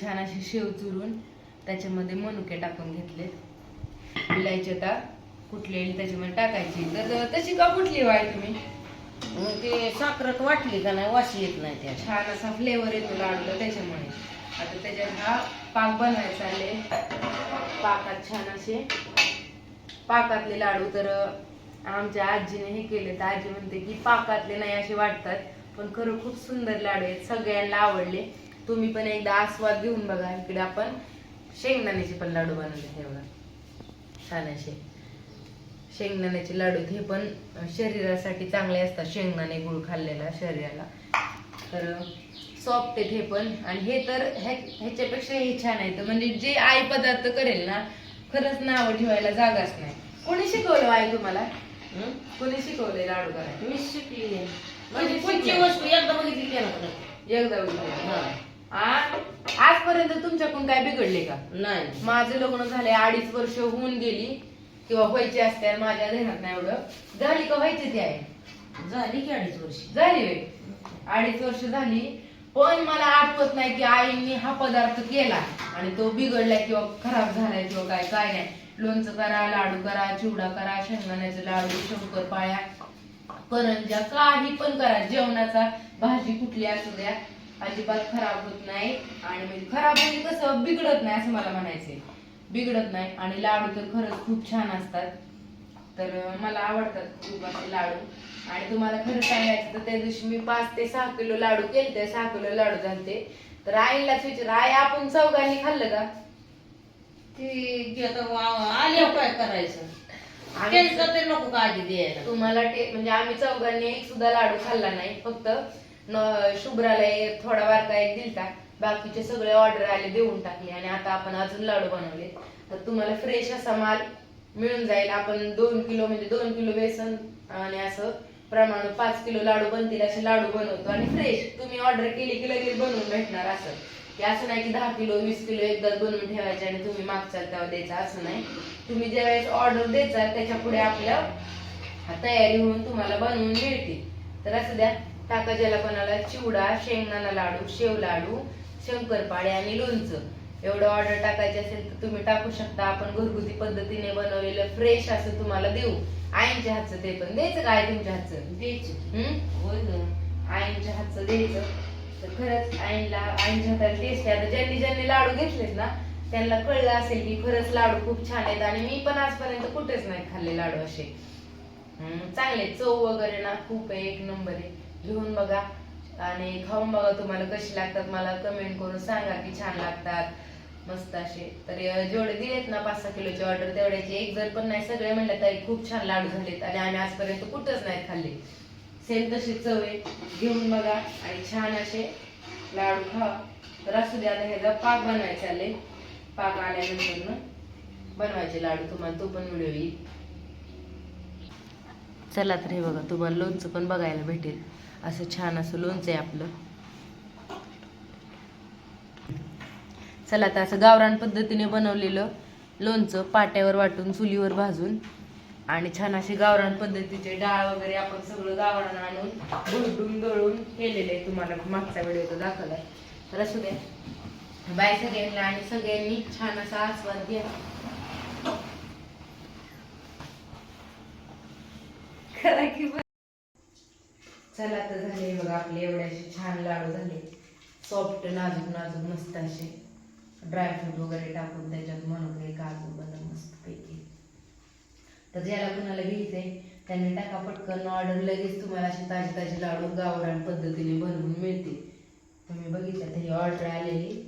छान अशी शेव चुरून त्याच्यामध्ये मनुके टाकून घेतले विलायची आता कुठलेली त्याच्यामध्ये टाकायची. तर तशी का कुठली वाय तुम्ही? मग ते साखरात वाटली का नाही वाशी येत नाही त्या छान असा फ्लेवर येतो लाडूला त्याच्यामुळे. आता त्याच्यात हा पाक बनवायचा आले पाकात छान असे. पाकातले लाडू तर आमच्या आजीने हे केले. तर आजी म्हणते की पाकातले नाही असे वाटतात. पण खरं खूप सुंदर लाडू आहेत. सगळ्यांना आवडले. तुम्ही पण एकदा आस्वाद घेऊन बघा. इकडे आपण शेंगदाण्याचे पण लाडू बनवले हे बघा. छान असे. शेंगदाण्याचे लाडू हे पण शरीरासाठी चांगले असतात. शेंगदाणे गुळ खाल्लेला शरीराला. तर सॉफ्ट आहेत हे पण. आणि हे तर ह्या- ह्याच्यापेक्षा हे छान आहे. म्हणजे जे आई पदार्थ करेल ना खरंच नाव ठेवायला जागाच नाही. कोणी शिकवलं आई तुम्हाला? कोणी शिकवलंय लाडू करायला? मी शिकली म्हणजे शिकली? वस्तू एकदा बघितली एकदा बघितलं. आजपर्यंत तुमच्याकडून काय बिघडले का? नाही. माझं लग्न झाले अडीच वर्ष होऊन गेली. किंवा व्हायची असते माझ्या ध्यानात नाही एवढं. झाली का व्हायची ती आहे झाली की अडीच वर्ष. झाली. अडीच वर्ष झाली. पण मला आठवत नाही की आईने हा पदार्थ केला आणि तो बिघडलाय किंवा खराब झालाय किंवा काय काय नाही. लोणचं करा लाडू करा चिवडा करा शेंगदाण्याचे लाडू शंकरपाळ्या करंजा काही पण करा. जेवणाचा भाजी कुठली असू द्या अजिबात खराब होत नाही. आणि म्हणजे खराब म्हणजे कसं बिघडत नाही असं मला म्हणायचंय. बिघडत नाही. आणि लाडू तर खरंच खूप छान असतात. तर मला आवडतात खूप असे लाडू. आणि तुम्हाला खरं सांगायचं तर त्या दिवशी मी पाच ते सहा किलो लाडू केलते. सहा किलो लाडू झालते. तर आईलाच विचार आई आपण चौघांनी खाल्लं का? ती काय करायचं? नको काळजी द्यायला? तुम्हाला ते म्हणजे आम्ही चौघांनी एक सुद्धा लाडू खाल्ला नाही. फक्त शुभ्राला थोडा वारका एक दिलता बाकीचे सगळे ऑर्डर आले देऊन टाकले आणि आता आपण अजून लाडू बनवले. तर तुम्हाला फ्रेश असा माल मिळून जाईल. आपण दोन किलो म्हणजे दोन किलो बेसन आणि असं प्रमाण पाच किलो लाडू बनतील असे लाडू बनवतो. आणि फ्रेश तुम्ही ऑर्डर केली की लगेच बनवून भेटणार असं. की असं नाही की दहा किलो वीस किलो एकदाच बनवून ठेवायचे आणि तुम्ही मागचाल तेव्हा द्यायचा असं नाही. तुम्ही ज्यावेळेस ऑर्डर द्यायचा त्याच्या पुढे आपल्या तयारी होऊन तुम्हाला बनवून मिळतील. तर असं द्या. ज्याला कोणाला चिवडा शेंगदाणा लाडू शेव लाडू शंकरपाळे आणि लोणचं. एवढं ऑर्डर टाकायचे असेल तर तुम्ही टाकू शकता. आपण घरगुती पद्धतीने बनवलेलं फ्रेश असं तुम्हाला देऊ. आईंच्या हातचं ते पण द्यायचं काय तुमच्या हातचं? द्यायची. आईंच्या हातचं द्यायचं. तर खरंच आईला आईंच्या हाताला टेस्ट आहे. आता ज्यांनी ज्यांनी लाडू घेतलेत ना त्यांना कळलं असेल की खरंच लाडू खूप छान आहेत. आणि मी पण आजपर्यंत कुठेच नाही खाल्ले लाडू असे. चांगले. चव वगैरे ना खूप आहे. एक नंबर आहे. घेऊन बघा. आणि खाऊन बघा तुम्हाला कशी लागतात. मला कमेंट करून सांगा की छान लागतात. मस्त असे. तर जेवढे दिलेत ना पाच सहा किलोची ऑर्डर तेवढ्याचे एक जर पण नाही सगळे म्हणलं तरी खूप छान लाडू झालेत. आणि आम्ही आजपर्यंत कुठंच नाही खाल्ले. सेम तशी चव आहे. घेऊन बघा. आणि छान असे लाडू खा तर असू द्या आता ह्याचा पाक बनवायचा आले पाक आल्यानंतर बनवायचे लाडू. तुम्हाला तो पण व्हिडिओ येईल. चला तर हे बघा तुम्हाला लोणचं पण बघायला भेटेल. असं छान असं लोणचं आहे आपलं. चला आता असं गावरान पद्धतीने बनवलेलं लोणचं पाट्यावर वाटून चुलीवर भाजून आणि छान असे गावरान पद्धतीचे डाळ वगैरे आपण सगळं गावरान आणून भरडून दळून केलेले आहे. तुम्हाला मागचा व्हिडिओ तो दाखवलाय. तर असू द्या. बाय सगळ्यांना आणि सगळ्यांनी छान असा आस्वाद घ्या. खरा की चला तर झाले बघा आपले एवढ्याशे छान लाडू झाले. सॉफ्ट नाजूक नाजूक मस्त असे. ड्रायफ्रूट वगैरे टाकून त्याच्यात मनोके काजू बदाम मस्त पैकी. तर ज्याला कुणाला घ्यायचंय त्यांनी टाका पटकन. ऑर्डर लगेच तुम्हाला असे ताजे ताजे लाडू गावरान पद्धतीने बनवून मिळते तुम्ही बघितलं तरी ऑर्डर आलेली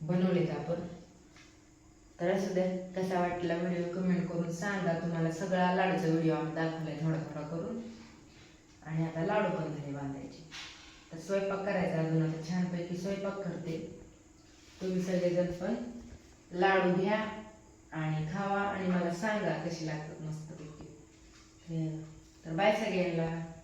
बनवलेत आपण. तर असू द्या कसा वाटला व्हिडिओ कमेंट करून सांगा. तुम्हाला सगळा लाडूचा व्हिडिओ आम्ही दाखवलाय थोडा थोडा करून आणि आता लाडू पण झाले बांधायचे तर स्वयंपाक करायचा अजून आता छानपैकी स्वयंपाक करते. तुम्ही सगळेजण पण लाडू घ्या आणि खावा आणि मला सांगा कशी लागतात मस्तपैकी. तर बाय सगळ्यांना.